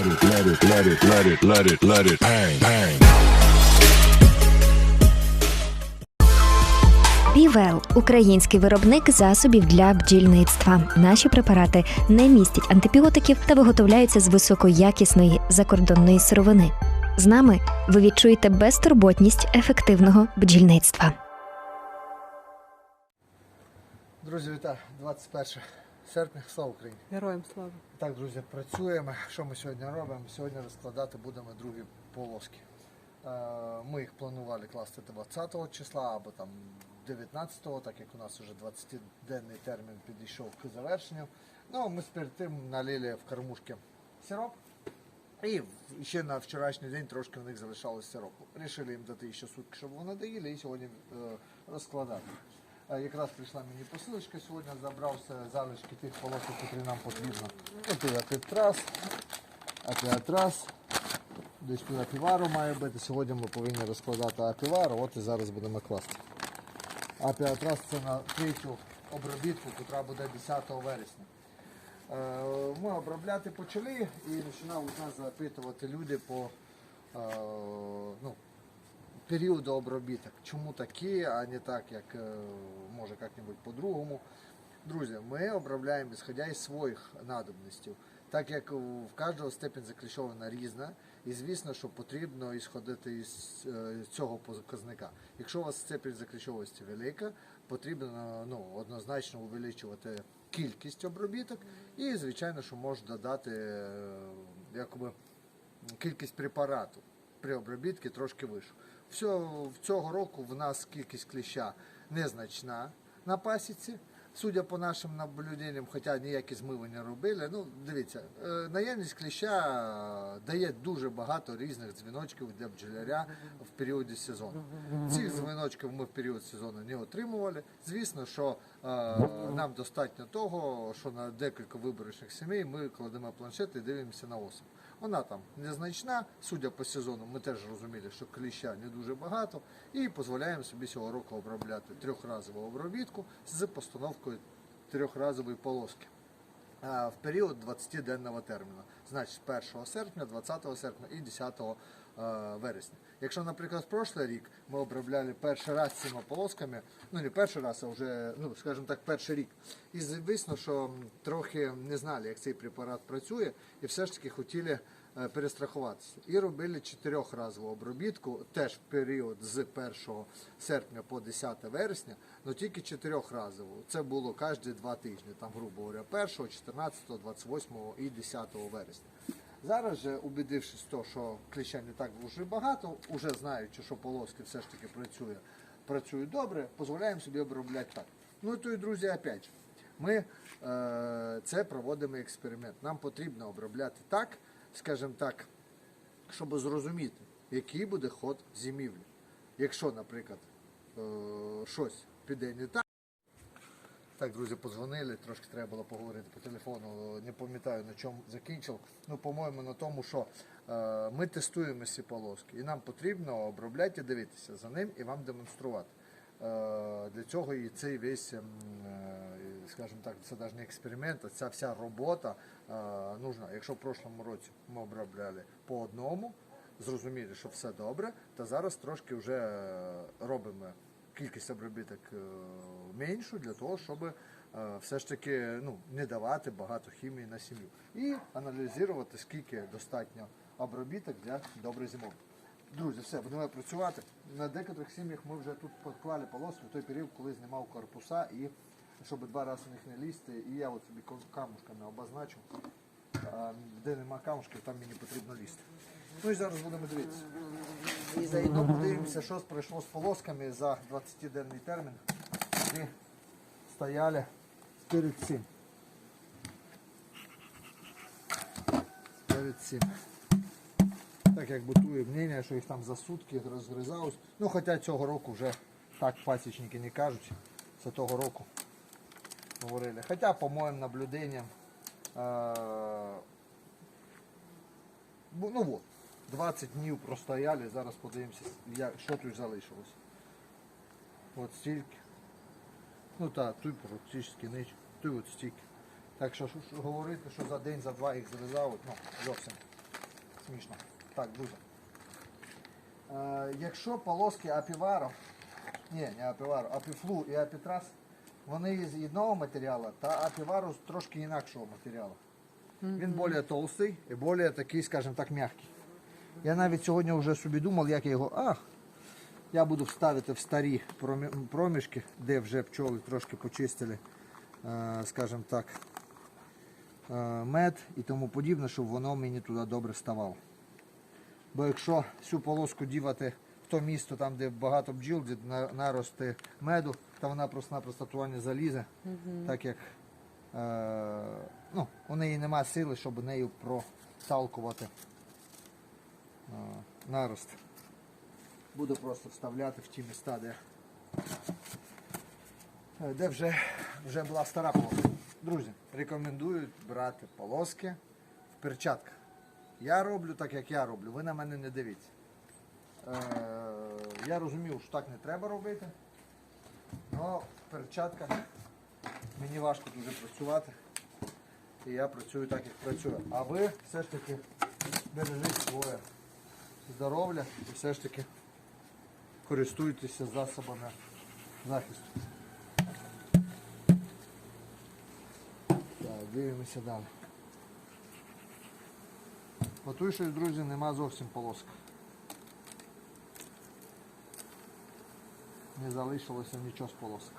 let it, let it, let it, let it, let it, let it bang, bang. Бівел український виробник засобів для бджільництва. Наші препарати не містять антибіотиків та виготовляються з високоякісної закордонної сировини. З нами ви відчуєте безтурботність ефективного бджільництва. Друзі, вітаю! 21 серпня, слава Україні! Героям слава. Так, друзі, працюємо. Що ми сьогодні робимо? Сьогодні розкладати будемо другі полоски. Е, Ми їх планували класти 20 числа або там 19-го, так як у нас вже 20-денний термін підійшов к завершенню. Ну, ми перед тим налили в кормушки сироп. І ще на вчорашній день трошки в них залишалось сиропу. Рішили їм дати ще сутки, щоб вони доїли, і сьогодні е, розкладати. Е, Якраз прийшла мені посилочка сьогодні, забрався залишки тих полосок, які нам потрібно. От і апітрас, апіатрас, десь тут апівару має бути. Сьогодні ми повинні розкладати апівару, от і зараз будемо класти. Апіатрас це на третю обробітку, яка буде 10 вересня. Е, Ми обробляти почали і починали нас запитувати люди по періоду обробіток. Чому такі, а не так, як е, може як-небудь по-другому. Друзі, ми обробляємо ісходя із своїх надобностей. Так як в кожного степень закліщована різна, і звісно, що потрібно ісходити із е, цього показника. Якщо у вас степень закліщовості велика, потрібно ну, однозначно увеличувати кількість обробіток і, звичайно, що можна додати е, якби, кількість препарату при обробітці трошки вище. Всього, цього року в нас кількість кліща незначна на пасіці. Судя по нашим наблюденням, хоча ніякі змиви не робили. Ну, дивіться, е, наявність кліща е, дає дуже багато різних дзвіночків для бджоляря в періоді сезону. Цих дзвіночків ми в період сезону не отримували. Звісно, що е, нам достатньо того, що на декілька виборочних сімей ми кладемо планшет і дивимося на осіб. Вона там незначна, судя по сезону, ми теж розуміли, що кліща не дуже багато, і дозволяємо собі цього року обробляти трьохразову обробітку з постановкою трьохразової полоски. В період 20-денного терміну. Значить, 1 серпня, 20 серпня і 10 е, вересня. Якщо, наприклад, прошлий рік ми обробляли перший раз цими полосками, ну не перший раз, а вже, ну скажімо так, перший рік. І звісно, що трохи не знали, як цей препарат працює, і все ж таки хотіли е, перестрахуватися. І робили чотирьохразову обробітку, теж в період з 1 серпня по 10 вересня, але тільки чотирьохразову. Це було кожні два тижні, там, грубо говоря, 1, 14, 28 і 10 вересня. Зараз же, убедившись в те, що кліща не так дуже багато, уже знаючи, що полоски все ж таки працює, працюють добре, дозволяємо собі обробляти так. Ну і то і друзі, опять же, ми е, це проводимо експеримент. Нам потрібно обробляти так, скажімо так, щоб зрозуміти, який буде ход зимівлі. Якщо, наприклад, е, щось піде не так. Так, друзі, подзвонили, трошки треба було поговорити по телефону. Не пам'ятаю на чому закінчив. Ну, по-моєму, на тому, що е, ми тестуємо ці полоски, і нам потрібно обробляти дивитися за ним і вам демонструвати. Е, для цього і цей весь, е, скажімо так, це навіть не експеримент, а ця вся робота е, нужна. Якщо в прошлому році ми обробляли по одному, зрозуміли, що все добре, то зараз трошки вже е, робимо кількість обробіток е, меншу для того, щоб е, все ж таки ну, не давати багато хімії на сім'ю. І аналізувати, скільки достатньо обробіток для доброї зимовки. Друзі, все, будемо працювати. На декотрих сім'ях ми вже тут поклали полоски в той період, коли знімав корпуса, і щоб два рази в них не лізти, і я от собі камушками обозначив. А, Де нема камушків, там мені потрібно лізти. Ну і зараз будемо дивитися. І заодно подивимося, що пройшло з полосками за 20-денний термін, які стояли перед цим. Перед цим. Так як бутує мнення, що їх там за сутки розгризалось. Ну, хоча цього року вже так пасічники не кажуть. Це того року говорили. Хоча, по моїм наблюденням, е, ну от, 20 днів простояли, зараз подивимося, що тут залишилось. От стільки. Ну так, тут практично ніч, тут от стільки. Так що, говорити, що за день, за два їх зрізали, ну, зовсім смішно. Так, друзі. Е, якщо полоски апіваро, ні, не апіваро, апіфлу і апітрас, вони з одного матеріалу, та апівару з трошки інакшого матеріалу. Він більш толстий і більш такий, скажімо так, м'який. Я навіть сьогодні вже собі думав, як я його. Ах, я буду вставити в старі проміжки, де вже пчоли трошки почистили, е, скажімо так, е, мед і тому подібне, щоб воно мені туди добре ставало. Бо якщо всю полоску дівати в то місто, там, де багато бджіл, де нарости меду, то вона просто-напросто туди не залізе, так як е, ну, у неї немає сили, щоб нею проталкувати нарост. Буду просто вставляти в ті міста, де, е, де вже, вже була стара полоска. Друзі, рекомендую брати полоски в перчатках. Я роблю так, як я роблю, ви на мене не дивіться. Е, я розумів, що так не треба робити. Але в перчатках мені важко дуже працювати. І я працюю так, як працюю. А ви все ж таки бережіть своє здоров'я і все ж таки користуйтеся засобами захисту. Так, дивимося далі. Готуй щось, друзі, нема зовсім полоска. Не залишилося нічого з полоска.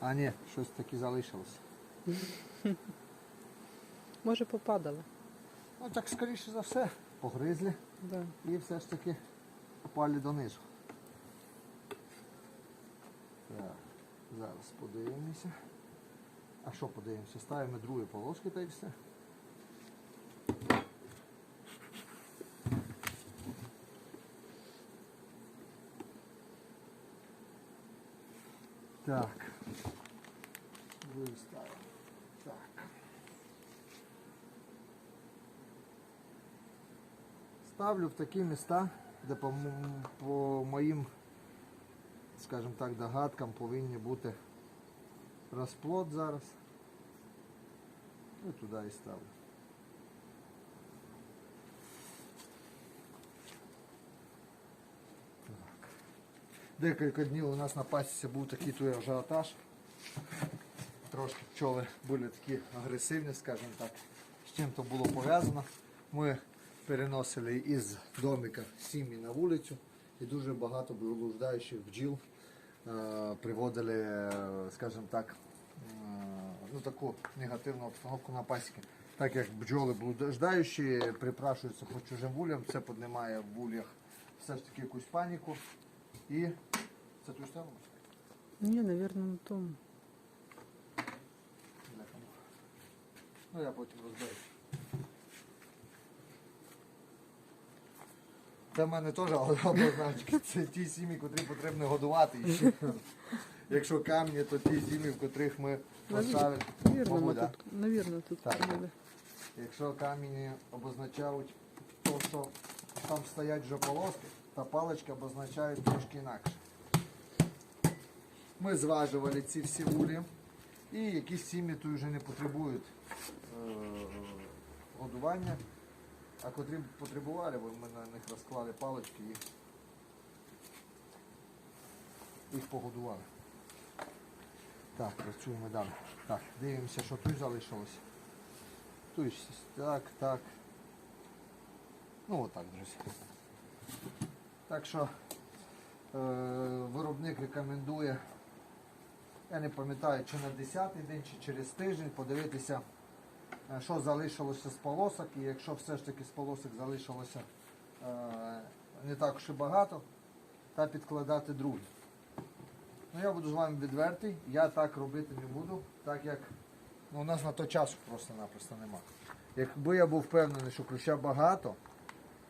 А ні, щось таки залишилося. Може попадало. Ну так скоріше за все, погризли Да. і все ж таки попали донизу. Так, зараз подивимося. А що подивимося? Ставимо другі полоски та й все. Так. Другі ставимо. Так. Ставлю в такі міста, де по, по моїм, скажімо так, догадкам повинні бути розплод зараз. І туди і ставлю. Так. Декілька днів у нас на пасіці був такий той ажіотаж. Трошки пчоли були такі агресивні, скажімо так. З чим то було пов'язано. Ми переносили із домика сім'ї на вулицю і дуже багато блуждаючих бджіл е, приводили, е, скажімо так, е, ну, таку негативну обстановку на пасіки. Так як бджоли блуждаючі припрашуються по чужим вулям, це піднімає в вулях все ж таки якусь паніку. І це ту сторону? Ні, напевно, на тому. Ну я потім розберу. Це в мене теж однозначно. Це ті сім'ї, котрі потрібно годувати. І ще. Якщо камні, то ті сім'ї, в котрих ми поставили. Навірно, ми тут, навірно, тут Так. буде. Якщо камені обозначають то, що там стоять вже полоски, та палички обозначають трошки інакше. Ми зважували ці всі вулі, і якісь сім'ї тут вже не потребують е, годування, а котрі потребували, бо ми на них розклали палички і їх погодували. Так, працюємо далі. Так, дивимося, що тут залишилось. Тут так, так. Ну отак, друзі. Так що е, виробник рекомендує, я не пам'ятаю, чи на 10-й день, чи через тиждень подивитися, що залишилося з полосок, і якщо все ж таки з полосок залишилося е, не так і багато, та підкладати другі. Ну я буду з вами відвертий, я так робити не буду, так як ну, у нас на то часу просто-напросто нема. Якби я був впевнений, що ключа багато,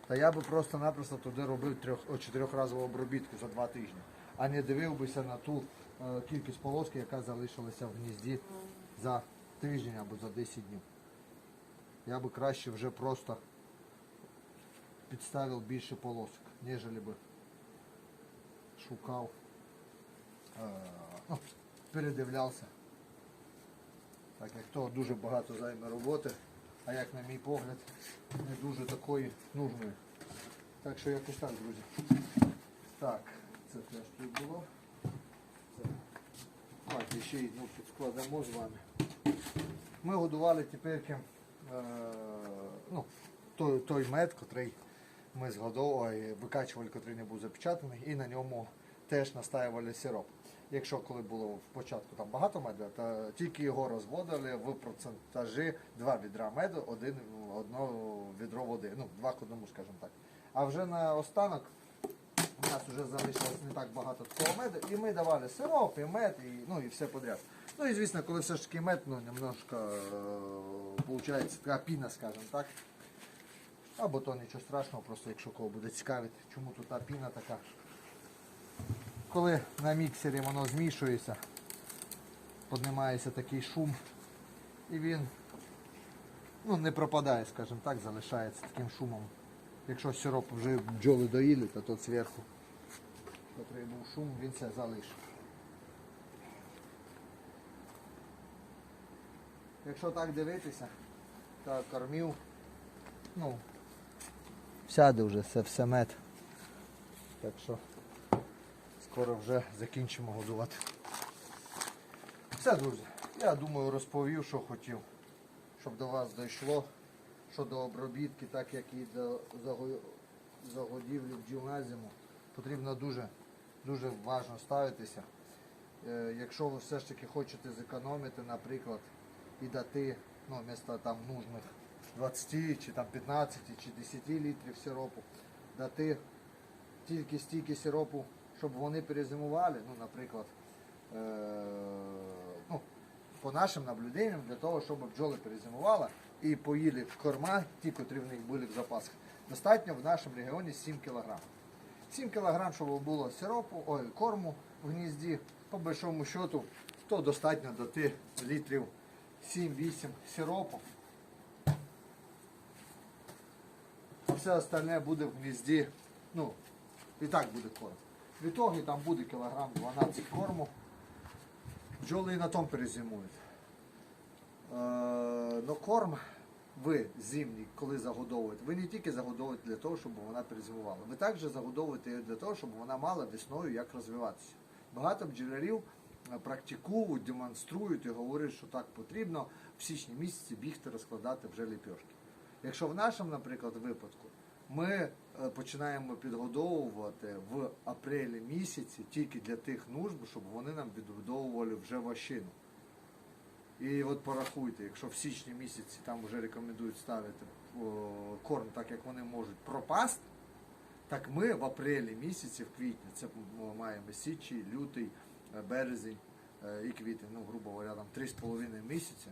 то я би просто-напросто туди робив чотирьохразову обробітку за два тижні, а не дивився на ту е, кількість полоски, яка залишилася в гнізді за тиждень або за 10 днів. Я би краще вже просто підставив більше полосок, ніж би шукав, е, ну, передивлявся. Так як то дуже багато займе роботи, а як на мій погляд, не дуже такої нужної. Так що якось так, друзі. Так, це теж тут було. Давайте ще одну тут складемо з вами. Ми годували тепер е, ну, той, той мед, котрий ми згодовували, викачували, котрий не був запечатаний, і на ньому теж настаювали сироп. Якщо коли було в початку там багато меду, то тільки його розводили в процентажі два відра меду, один, одно відро води. Ну, два к одному, скажімо так. А вже на останок у нас вже залишилось не так багато такого меду, і ми давали сироп, і мед, і, ну, і все подряд. Ну і звісно, коли все ж таки мед, ну, немножко виходить така піна, скажімо так. Або то нічого страшного, просто якщо кого буде цікавити, чому тут та піна така. Коли на міксері воно змішується, піднімається такий шум, і він ну, не пропадає, скажімо так, залишається таким шумом. Якщо сироп вже бджоли доїли, то тут зверху, котрий був шум, він це залишив. Якщо так дивитися, то кормів, ну, сяде вже це все мед. Так що скоро вже закінчимо годувати. Все, друзі, я думаю, розповів, що хотів, щоб до вас дійшло, що до обробітки, так як і до загодівлі бджіл на зиму, потрібно дуже, дуже важно ставитися. Е, Якщо ви все ж таки хочете зекономити, наприклад, і дати ну, вместо там нужних 20 чи там 15 чи 10 літрів сиропу, дати тільки стільки сиропу, щоб вони перезимували, ну, наприклад, е, ну, по нашим наблюденням, для того, щоб бджоли перезимували і поїли корма, ті, котрі в них були в запасах, достатньо в нашому регіоні 7 кг. 7 кг, щоб було сиропу, ой, корму в гнізді, по большому счету, то достатньо дати літрів 7-8 сиропу. А все остальне буде в гнізді, ну, і так буде корм. В ітогі там буде кілограм 12 корму. Бджоли і на тому перезимують. Е, но корм ви зимній, коли загодовуєте, ви не тільки загодовуєте для того, щоб вона перезимувала. Ви також загодовуєте її для того, щоб вона мала весною як розвиватися. Багато бджолярів практикують, демонструють і говорять, що так потрібно в січні місяці бігти розкладати вже ліпьошки. Якщо в нашому, наприклад, випадку ми е, починаємо підгодовувати в апрелі місяці тільки для тих нужд, щоб вони нам відгодовували вже вощину. І от порахуйте, якщо в січні місяці там вже рекомендують ставити корм, так як вони можуть пропасти, так ми в апрелі місяці, в квітні, це маємо січі, лютий, е, березень е, і квітень, ну, грубо говоря, там 3,5 місяці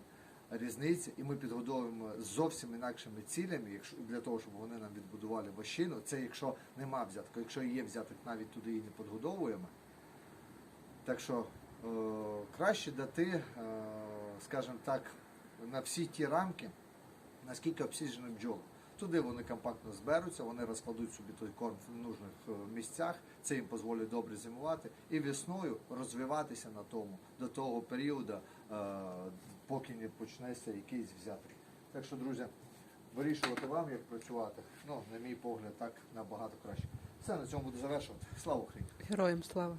різниця, і ми підгодовуємо зовсім інакшими цілями, якщо для того, щоб вони нам відбудували вощину. Це якщо нема взятку, якщо є взяток, навіть туди і не підгодовуємо. Так що е, краще дати, е, скажімо так, на всі ті рамки, наскільки обсіжені бджоли. Туди вони компактно зберуться, вони розкладуть собі той корм в нужних е, місцях, це їм дозволить добре зимувати і весною розвиватися на тому до того періоду, е, поки не почнеться якийсь взяток. Так що, друзі, вирішувати вам, як працювати. Ну, на мій погляд, так набагато краще. Все, на цьому буду завершувати. Слава Україні! Героям слава.